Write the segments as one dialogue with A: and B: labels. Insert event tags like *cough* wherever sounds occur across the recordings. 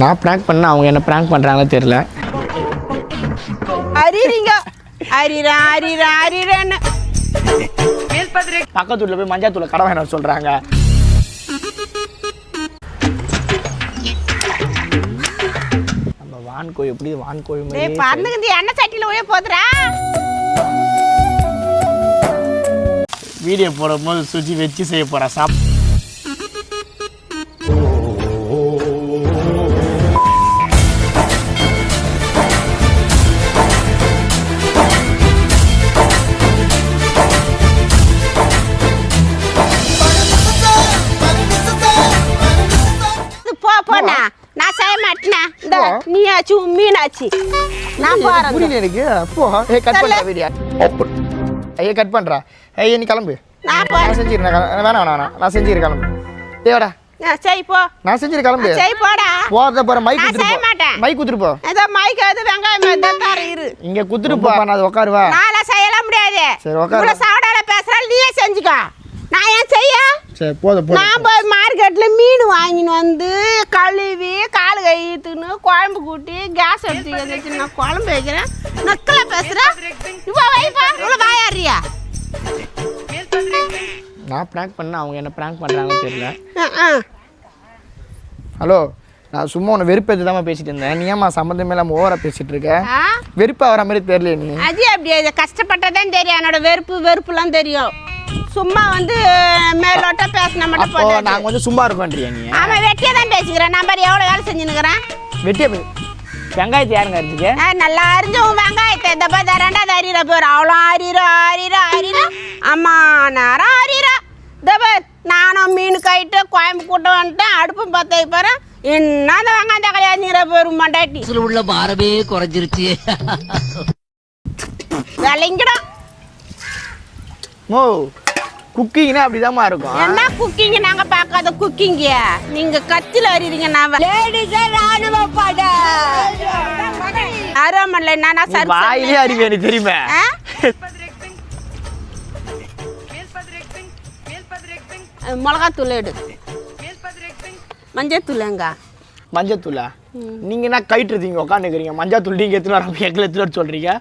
A: நான் ப்ராங்க் பண்ண அவங்க என்ன ப்ராங்க் பண்ணுறாங்களோ தெரியல.
B: அரிறீங்க அரிரா அரிரா அரிரன்னு.
A: பக்கத்து வீட்டில் போய் மஞ்சள் தூளை கடை வேணும் சொல்கிறாங்க நம்ம வான்கோழி எப்படி வான்கோழி மாதிரி
B: பறந்துக்குது எண்ணெய் சட்டியில் உய போதுரா?
A: வீடியோ போடும்போது சுஜி வச்சு செய்ய போகிறா சாப்
B: மீனாச்சு நான் போறேன்
A: புரியல எனக்கு. அப்போ ஏ கட் பண்ணுறா வீடியோ ஐயா கட் பண்ணுறா ஐயா நீ கிளம்பு.
B: நான் போறேன்
A: நான் செஞ்சிருந்தேன் வேணாம் வேணாம் வேணாம். நான் செஞ்சிரு கிளம்பு. ஏடா
B: நான் செய் போ.
A: நான் செஞ்சிரு கிளம்பு.
B: செய் போடா.
A: போறத போற மைக்
B: நான் செய்ய மாட்டேன்.
A: மைக் குத்துட்டு போ.
B: ஏதோ மைக்கு அது வெங்காயம் எதோ தர இரு.
A: இங்க குத்துட்டு போ நான் அது உட்காருவா
B: நான்லாம் செய்யலாம் முடியாது.
A: சரி, உக்காரு.
B: இவ்வளோ சாவடால பேசுறாள் நீயே செஞ்சுக்கோ. நான் ஏன் செய்ய?
A: சரி போதும் போதும்.
B: நான் போய் மார்க்கெட்டில் மீன் வாங்கின்னு வந்து கழுவி கால் கழுவிட்டுன்னு குழம்பு கூட்டி கேஸ் எடுத்து வந்துச்சு நான் குழம்பு வைக்கிறேன். நக்கல பேசுகிறேன் இப்போ வைப்பா? இவ்வளோ வாயாடுறியா?
A: நான் ப்ராங்க் பண்ண அவங்க என்ன ப்ராங்க் பண்ணுறாங்கன்னு தெரியல. ஹலோ நான் சும்மா உன்னை வெறுப்பேற்றி தான் பேசிட்டு இருந்தேன். நீ ஏமா சம்மந்தமே இல்லாமல் ஓவராக பேசிட்டு இருக்க?
B: ஆ?
A: வெறுப்பா வர மாதிரி தெரியல நீ.
B: அது அப்படி அது கஷ்டப்பட்டதான் தெரியும். என்னோட வெறுப்பு வெறுப்புலாம் தெரியும். சும்மா வந்து மேலோட்ட பேசின மட்டும்
A: அப்போ
B: போதாது.
A: நாங்கள் வந்து சும்மா இருக்கோன்றியா நீ.
B: ஆமாம் வெட்டியே தான் பேசிக்கிறேன். நான் பாரு எவ்வளோ வேலை செஞ்சுன்னுக்கிறேன்.
A: வெட்டியா போய் வெங்காயத்தை யாருங்க அரிஞ்சுக்க
B: ஆ, நல்லா அரிஞ்சு உன் வெங்காயத்தை இந்த மாதிரி ரெண்டாவது அரியிற பேர். அவ்வளோ அரியிற அரியிற அரியிற. அம்மா நேரம் அரியிற. இந்த பேர் நானும் மீன் கைட்டு கோயம்பு வந்துட்டேன். அடுப்பும் பற்ற போகிறேன் என்ன அந்த வெங்காயம் தக்காளி அரிஞ்சிற பேர் மண்டாட்டி.
C: மனசுல உள்ள பாரமே குறைஞ்சிருச்சு.
B: விளைங்கிடும்.
A: மோ குக்கிங்னா அப்படிதாம்மா இருக்கும்.
B: என்ன குக்கிங்? நாங்க பார்க்காத குக்கிங் நீங்க கத்தில அறிறீங்க நான் லேடிஸே ராணுவ பட அரோமல்ல நான்
A: நீ வாயிலே அறிவே எனக்கு தெரியுமே.
B: மிளகாத்தூள் எடு. மஞ்சத்தூள் எங்க?
A: மஞ்சத்தூளா? நீங்க என்ன கயிற்றுறீங்க உட்காந்துக்கிறீங்க மஞ்சத்தூள் நீங்க எத்தனை வர எங்களை எத்தனை வர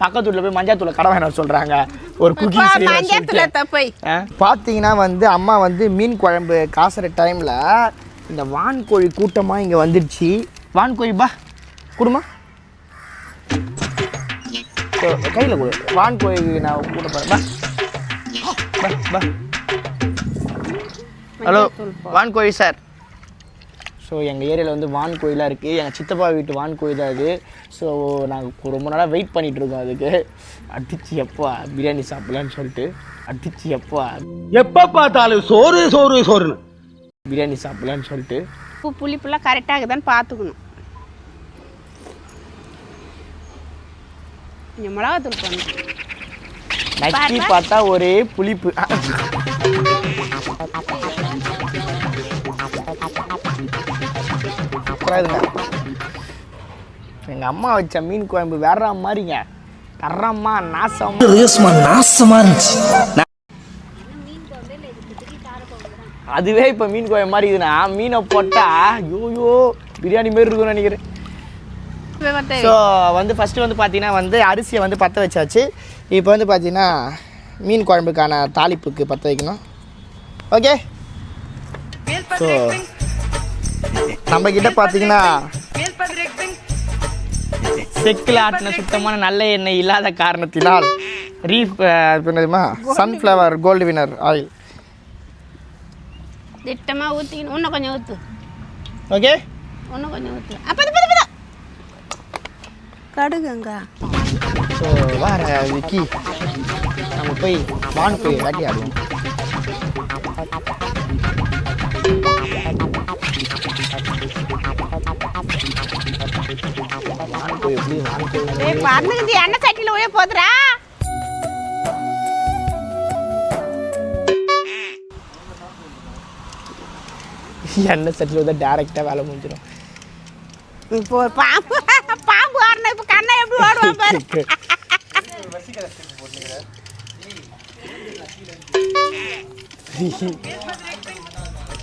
A: சொல்றீங்க பக்கத்து வீட்டில் போய் மஞ்சத்தூளை கடை வேணும் சொல்றாங்க. ஒரு
B: தப்பை
A: பார்த்தீங்கன்னா வந்து அம்மா வந்து மீன் குழம்பு காசுற டைமில் இந்த வான்கோழி கூட்டமாக இங்கே வந்துடுச்சு. வான்கோழி பா குடுமா. கையில் கொடு. வான்கோழி நான் கூட பா. பா ஹலோ வான்கோழி சார். ஸோ எங்கள் ஏரியாவில் வந்து வான் கோயிலாக இருக்குது எங்கள் சித்தப்பா வீட்டு வான் கோயில் தான் அது ஸோ நாங்கள் ரொம்ப நாளாக வெயிட் பண்ணிகிட்டு இருக்கோம் அதுக்கு. அடிச்சு எப்போ பிரியாணி சாப்பிட்லான்னு சொல்லிட்டு. அடிச்சு எப்போ.
D: எப்ப பார்த்தாலும் சோறு சோறு சோறுன்னு.
A: பிரியாணி சாப்பிட்லான்னு சொல்லிட்டு.
B: உப்பு புளிப்புலாம் கரெக்டாக இருக்குதான்னு பார்த்துக்கணும். மிளகாத்தூள் பண்ணணும்
A: நக்கி பார்த்தா ஒரே புளிப்பு. எங்கள் அம்மா வச்ச மீன் குழம்பு வேற மாதிரிங்க. தரமா நாசம்.
C: நாசமா இருந்துச்சு.
A: அதுவே இப்போ மீன் குழம்பு மாதிரி இதுனா மீனை போட்டா ஐயோயோ பிரியாணி மாரி இருக்கும்னு நினைக்கிறேன். ஸோ வந்து ஃபஸ்ட்டு வந்து பார்த்தீங்கன்னா வந்து அரிசியை வந்து பற்ற வச்சாச்சு. இப்போ வந்து பார்த்தீங்கன்னா மீன் குழம்புக்கான தாளிப்புக்கு பற்ற வைக்கணும். ஓகே ஸோ நம்ம கிட்ட பார்த்தீங்கன்னா செக்கில் ஆட்டின சுத்தமான நல்ல எண்ணெய் இல்லாத காரணத்தினால் ரீஃப் என்னதுமா சன்ஃப்ளவர் கோல்டு வினர் ஆயில்
B: திட்டமாக ஊற்றிக்கணும் இன்னும் கொஞ்சம் ஊற்று
A: ஓகே
B: இன்னும் கொஞ்சம் ஊற்று அப்போ கடுகுங்க.
A: ஸோ வார விக்கி. நம்ம போய் வான் போய் வேட்டி ஆடுவோம். வான் *laughs* வான்
B: பறந்துக்குது எண்ணெய் சட்டியில் உய போதுரா?
A: எண்ணெய் சட்டில் வந்து டேரெக்டாக வேலை முடிஞ்சிடும்
B: இப்போ ஒரு பாம்பு பாம்பு வரணும் இப்போ கண்ணை எப்படி ஓடுவான் பாரு. *laughs*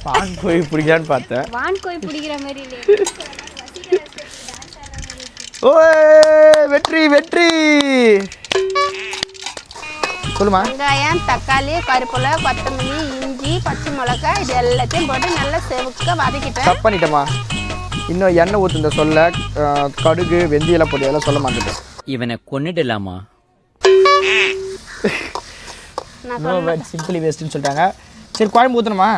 A: பான் போய் பிடிக்கலான்னு பார்த்தேன்.
E: வான் கோய் பிடிக்கிற மாதிரி *laughs*
A: ஓய் வெற்றி வெற்றி. சொல்லுமா?
B: வெங்காயம் தக்காளி கருவேப்பிலை கொத்தமல்லி இஞ்சி பச்சை மிளகாய் இது எல்லாத்தையும் போட்டு நல்லா செவுக்க வதக்கிட்டேன்
A: தப்பு பண்ணிட்டேம்மா. இன்னும் எண்ணெய் ஊற்றுந்த சொல்ல கடுகு வெந்தயெல்லாம் போட்டு அதெல்லாம் சொல்ல மாட்டேன்
C: இவனை கொன்னுடலாமா?
A: சிம்பிளி வேஸ்ட்டுன்னு சொல்லிட்டாங்க. சரி குழம்பு ஊற்றணுமா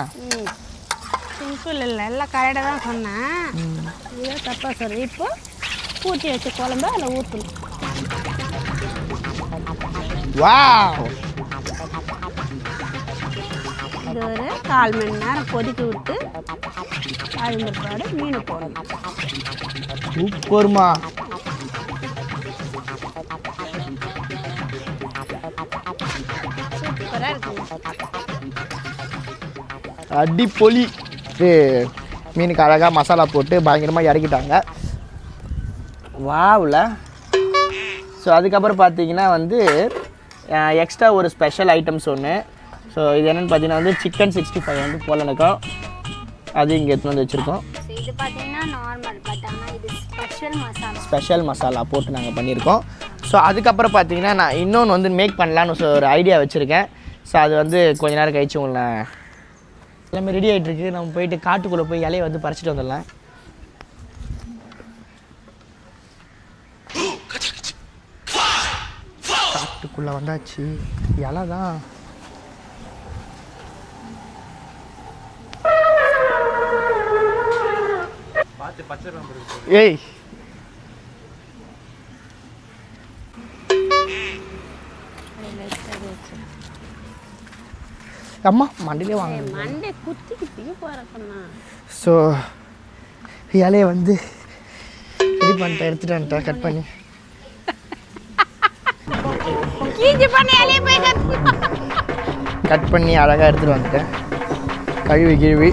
B: சிம்பிள் இல்லை எல்லாம் கரெக்டாக தான் சொன்னேன். இதே தப்பாக சொல்லி இப்போ ஊற்றி வச்ச குழம்பு அதில் ஊற்றணும் இது ஒரு கால் மணி நேரம் கொதிக்க விட்டு அது பிற்பாடு மீன் போடணும்.
A: சூப்பர்மா.
B: சூப்பராக
A: அடிப்பொலி. மீனுக்கு அழகாக மசாலா போட்டு பயங்கரமாக இறக்கிட்டாங்க. வாவில். ஸோ அதுக்கப்புறம் பார்த்தீங்கன்னா வந்து எக்ஸ்ட்ரா ஒரு ஸ்பெஷல் ஐட்டம்ஸ் ஒன்று ஸோ இது என்னென்னு பார்த்தீங்கன்னா வந்து சிக்கன் சிக்ஸ்டி ஃபைவ் வந்து போலனுக்கோம் அது இங்கே எடுத்துன்னு வந்து வச்சுருக்கோம்.
E: இது பார்த்தீங்கன்னா நார்மல் பட் ஆனால் இது ஸ்பெஷல் மசாலா
A: ஸ்பெஷல் மசாலா போட்டு நாங்கள் பண்ணியிருக்கோம். ஸோ அதுக்கப்புறம் பார்த்தீங்கன்னா நான் இன்னொன்று வந்து மேக் பண்ணலான்னு ஒரு ஐடியா வச்சுருக்கேன். ஸோ அது வந்து கொஞ்ச நேரம் கழிச்சு உங்களை எல்லாமே ரெடி ஆகிட்டு இருக்கு. நம்ம போயிட்டு காட்டுக்குள்ளே போய் இலையை வந்து பறிச்சிட்டு வந்துடலாம். காட்டுக்குள்ளே வந்தாச்சு. இலை தான் ஏய். அம்மா மண்டிலே வாங்க
B: மண்டை குத்தி குத்தி போகிறக்கண்ணா
A: ஸோ இலையை வந்து ரெடி பண்ணிட்டேன் எடுத்துட்டு வந்துட்டேன் கட் பண்ணி
B: கீஞ்சி பண்ண இலையை போய் கத்து
A: கட் பண்ணி. அழகாக எடுத்துகிட்டு வந்துட்டேன். கழுவி கிழுவி.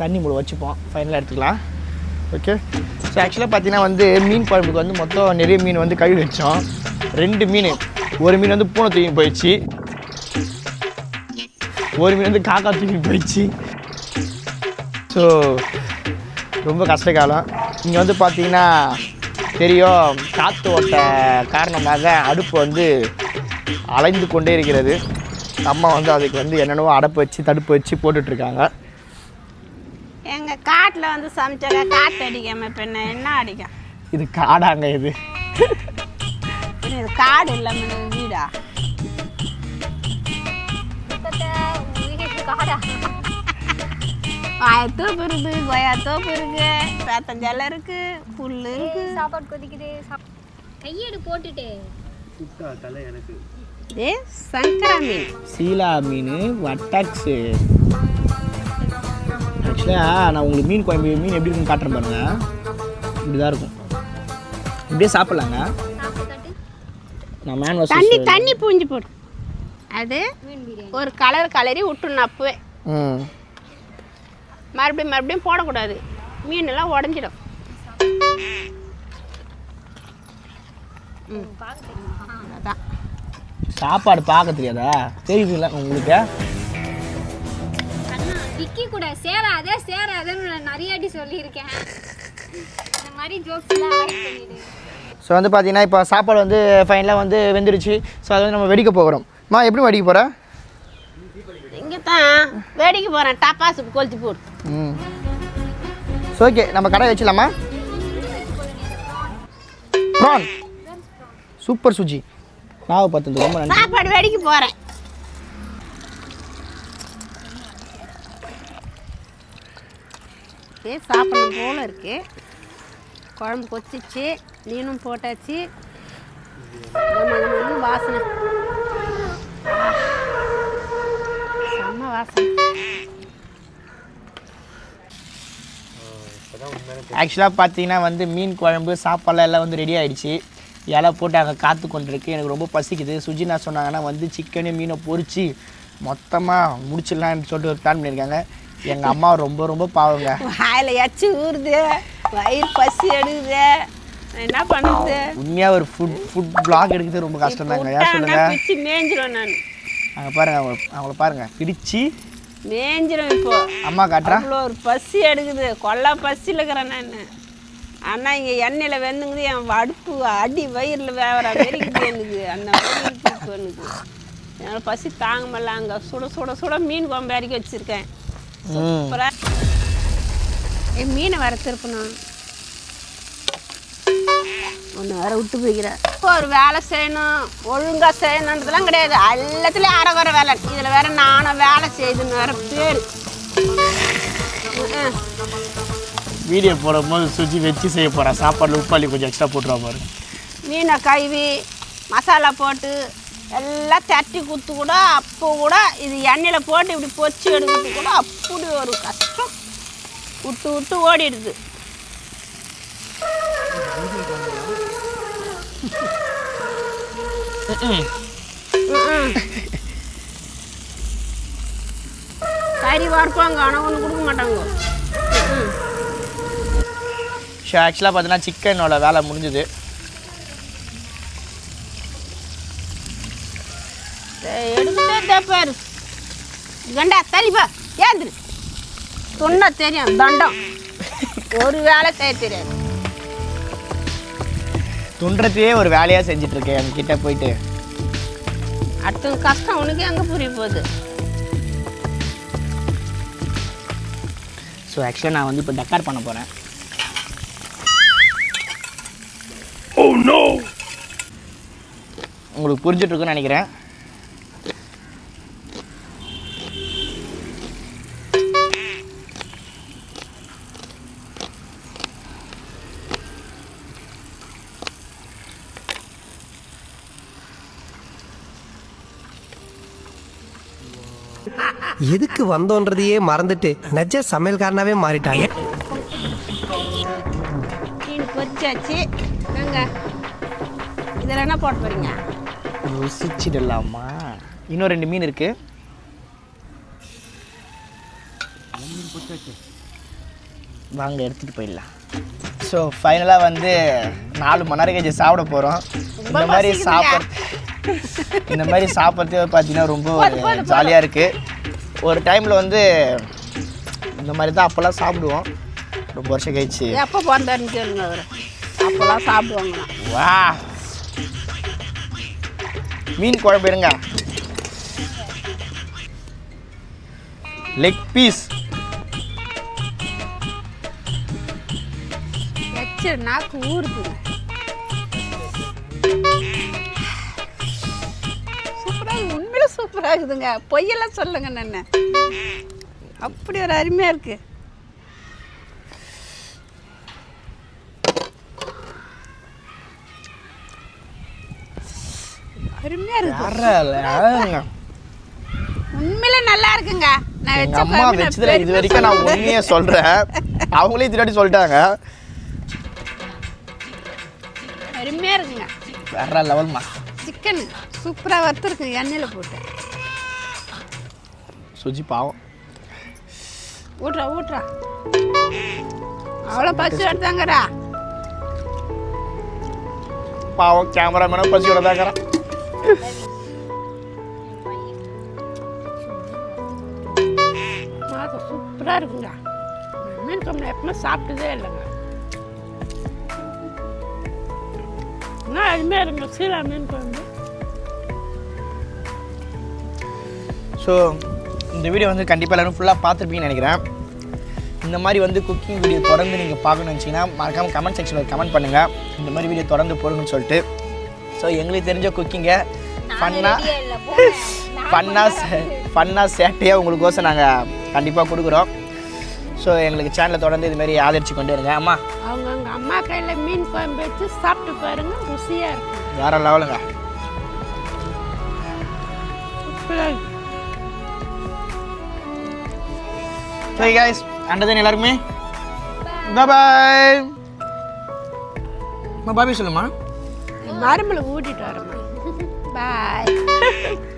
A: தண்ணி மூடு வச்சுப்போம். ஃபைனலாக எடுத்துக்கலாம். ஓகே ஸோ ஆக்சுவலாக பார்த்தீங்கன்னா வந்து மீன் குழம்புக்கு வந்து மொத்தம் நிறைய மீன் வந்து கழுவி வச்சோம். ரெண்டு மீன். ஒரு மீன் வந்து பூனை தூக்கி போயிடுச்சு. ஒரு மீன் வந்து காக்கா தூக்கி போயிடுச்சு. ஸோ ரொம்ப கஷ்ட காலம். இங்கே வந்து பார்த்தீங்கன்னா தெரியும். காற்று ஓட்ட காரணமாக அடுப்பு வந்து அலைந்து கொண்டே இருக்கிறது. அம்மா வந்து அதுக்கு வந்து என்னென்னவோ அடப்பு வச்சு தடுப்பு வச்சு போட்டுட்ருக்காங்க.
B: எங்கள் காட்டில் வந்து சமைச்சாக்க காற்று அடிக்காம இப்போ என்ன என்ன அடிக்கும்?
A: இது காடாங்க இது.
B: இது காடு இல்லாமல் இது வீடா?
E: காடா?
B: வாயத்தோப்பு இருக்கு கொய்யாத்தோப்பு இருக்கு பேத்தஞ்சலை இருக்கு புல் இருக்கு.
E: சாப்பாடு கொதிக்குது. கையெடு போட்டுட்டு.
B: ஏ சங்கரா மீன்.
A: சீலா மீன் வட்டாக்ஸு. ஆக்சுவலாக நான் உங்களுக்கு மீன் குழம்பு மீன் எப்படி இருக்குன்னு காட்டுறேன் பாருங்க. இப்படி தான் இருக்கும். இப்படியே சாப்பிட்லாங்க. நான் மேன்
B: தண்ணி தண்ணி பூஞ்சி போடு. அது ஒரு கலர் கலரி விட்டுணும் அப்பவே.
A: ம்.
B: மறுபடியும் மறுபடியும் போடக்கூடாது. மீன் எல்லாம் உடஞ்சிடும் அதான்.
A: சாப்பாடு பார்க்க தெரியாதா தெரியுதுல்ல உங்களுக்கு?
E: விக்கி கூட சேராத சேராதன்னு நான் நிறைய வாட்டி சொல்லியிருக்கேன். இந்த மாதிரி ஜோக்ஸ் எல்லாம் அவாய்ட் பண்ணிடு.
A: ஸோ வந்து பார்த்தீங்கன்னா இப்போ சாப்பாடு வந்து ஃபைனலாக வந்து வெந்துருச்சு ஸோ அதை வந்து நம்ம வெடிக்க போகிறோம். மா எப்படி வெடிக்க போகிற
B: இங்கே தான் வேடிக்கை போகிறேன் டப்பாசு கொளுத்தி போடு.
A: ம். ஸோ ஓகே நம்ம கடை வச்சிடலாமா? ப்ரான் சூப்பர் சுஜி நாவை பார்த்து ரொம்ப நன்றி.
B: சாப்பாடு வேடிக்கை போகிறேன் ஏ சாப்பிடணும் போல இருக்கு. குழம்பு கொச்சிச்சு மீனும் போட்டாச்சு. வாசனை. செம்ம வாசனை.
A: ஆக்சுவலாக பார்த்தீங்கன்னா வந்து மீன் குழம்பு சாப்பாடுலாம் எல்லாம் வந்து ரெடி ஆயிடுச்சு. இலை போட்டு அங்கே காத்து கொண்டிருக்கு. எனக்கு ரொம்ப பசிக்குது. சுஜினா சொன்னாங்கன்னா வந்து சிக்கனு மீனை பொரிச்சு மொத்தமாக முடிச்சிடலான்னு சொல்லிட்டு ஒரு பிளான் பண்ணியிருக்காங்க. எங்கள் அம்மா ரொம்ப ரொம்ப பாவங்க.
B: வாயில் எச்சி ஊறுது. வயிறு பசி எடுக்குது. நான் என்ன பண்ணுறது
A: உண்மையாக ஒரு ஃபுட் ஃபுட் பிளாக் எடுக்கிறது ரொம்ப கஷ்டம் தாங்க ஏன் சொல்லுங்க?
B: பிச்சு மேய்ஞ்சிரும் நான்.
A: அங்கே பாருங்க அவங்க அவங்கள பாருங்க. பிடிச்சி
B: மேஞ்சிரும் இப்போ.
A: அம்மா காட்டுறா.
B: அவ்வளோ ஒரு பசி எடுக்குது. கொல்லா பசியில் இருக்கிறேன் நான். ஆனால் இங்கே எண்ணெயில் வெந்துங்குது என் அடுப்பு அடி வயிறில் வேவற வெறிக்குது எனக்கு. அந்த மாதிரி எனக்கு. என்னால் பசி தாங்க முடியல. அங்கே சுட சுட சுட மீன் குழம்பு இறக்கி வச்சுருக்கேன். அப்புறம் என் மீனை வர திருப்பணும் ஒன்று வேற விட்டு போய்க்கிறேன் ஒரு வேலை செய்யணும் ஒழுங்காக செய்யணுன்றதுலாம் கிடையாது. எல்லாத்துலேயும் அரைகுறை வேலை. இதில் வேற நானும் வேலை செய்துன்னு வேற பேர்.
A: வீடியோ போடும்போது சுஜி வச்சு செய்ய போகிறேன் சாப்பாடில் உப்பாளி கொஞ்சம் எக்ஸ்ட்ரா போட்டுருவா பாரு.
B: மீனை கழுவி மசாலா போட்டு எல்லாம் தட்டி குத்து கூட அப்போ கூட இது எண்ணெயில் போட்டு இப்படி பொச்சு எடுக்கிறது கூட அப்படி ஒரு கஷ்டம். விட்டு விட்டு ஓடிடுது. கறி வறுப்பாங்க ஆனால் ஒன்று கொடுக்க மாட்டாங்க.
A: ஸோ ஆக்சுவலாக பார்த்தீங்கன்னா சிக்கனோட வேலை முடிஞ்சுது.
B: ஏய், எடுத்துட்டே தேப்பாரு கண்டா தள்ளிப்பா ஏந்திரு. சொன்னா தெரியும் தண்டம். ஒரு வேலை செய்ய தெரியாது.
A: துன்றதையே ஒரு வேலையாக செஞ்சுட்டு இருக்கேன் என்கிட்ட போயிட்டு.
B: அடுத்தவங்க கஷ்டம் உனக்கு எங்கே புரிய போகுது.
A: ஸோ ஆக்சுவலாக நான் வந்து இப்போ டக்கார் பண்ண போகிறேன் உங்களுக்கு புரிஞ்சுட்டு இருக்குன்னு நினைக்கிறேன்.
F: எதுக்கு வந்தோன்றதையே மறந்துட்டு நெஜ சமையல்காரனாவே மாறிட்டாங்க.
B: பொரிச்சாச்சு. இதில் என்ன போட போறீங்க?
A: ருசிச்சிடலாமா? இன்னும் ரெண்டு மீன் இருக்கு. வாங்க எடுத்துகிட்டு போயிடலாம். ஸோ ஃபைனலாக வந்து நாலு மணி நேரம் கழிச்சு சாப்பிட போகிறோம் இந்த மாதிரி சாப்பிட்றது இந்த மாதிரி சாப்பிட்றதே பார்த்தீங்கன்னா ரொம்ப ஒரு ஜாலியாக இருக்குது ஒரு டைமில் வந்து இந்த மாதிரி தான் அப்போல்லாம் சாப்பிடுவோம். ரொம்ப வருஷம் கழிச்சு.
B: எப்போ பிறந்தாருன்னு கேளுங்க அவர். அப்போல்லாம் சாப்பிடுவாங்களாம்
A: வா. மீன் குழம்பு இருங்க லெக் பீஸ்
B: நாக்கு ஊறுதுங்க இருக்குதுங்க பொய்யெல்லாம் சொல்லுங்க நான் அப்படி ஒரு அருமையாக இருக்கு. அருமையாக இருக்கு. உண்மையில நல்லா இருக்குங்க. நான்
A: அம்மா வச்சதுல இது வரைக்கும் நான். உண்மையே சொல்றேன். அவங்களே திருவாட்டி சொல்லிட்டாங்க.
B: அருமையாக இருக்குங்க.
A: வேற லெவல்மா
B: சிக்கன் சூப்பராக வறுத்துருக்கு எண்ணெயில் போட்டு.
A: சுஜி பாவம்
B: ஊட்றா ஊட்றா அவ்வளோ பசி எடுத்தாங்கடா.
A: பாவம் கேமராமேனும் தாங்கிறான்
B: மாதம் சூப்பராக இருக்குங்க மீன் குழம்பு எப்பவுமே சாப்பிட்டதே இல்லைங்க. என்ன அருமையாக இருக்குங்க சீலா மீன் குழம்பு.
A: ஸோ இந்த வீடியோ வந்து கண்டிப்பாக எல்லாரும் ஃபுல்லாக பார்த்துருப்பீங்கன்னு நினைக்கிறேன். இந்த மாதிரி வந்து குக்கிங் வீடியோ தொடர்ந்து நீங்கள் பார்க்கணும்னு நினச்சிங்கன்னா மறக்காமல் கமெண்ட் செக்ஷனில் கமெண்ட் பண்ணுங்கள் இந்த மாதிரி வீடியோ தொடர்ந்து போடுங்கன்னு சொல்லிட்டு. ஸோ எங்களுக்கு தெரிஞ்ச குக்கிங்கை ஃபன்னாக ஃபன்னாக ஃபன்னாக சேட்டையாக உங்களுக்கோசம் நாங்கள் கண்டிப்பாக கொடுக்குறோம். ஸோ எங்களுக்கு சேனலை தொடர்ந்து இதுமாரி ஆதரிச்சு கொண்டு இருங்க. அம்மா
B: அவங்க அவங்க அம்மா கையில் மீன் குழம்பு வச்சு சாப்பிட்டு பாருங்க ருசியாக இருக்கும்.
A: வேற லெவலுங்க. சரி கைஸ் அண்டதன் எல்லாருக்குமே? பாய் பாபி சொல்லுமா
B: மரம்பில் ஊட்டிட்டு வரமா பாய் *laughs*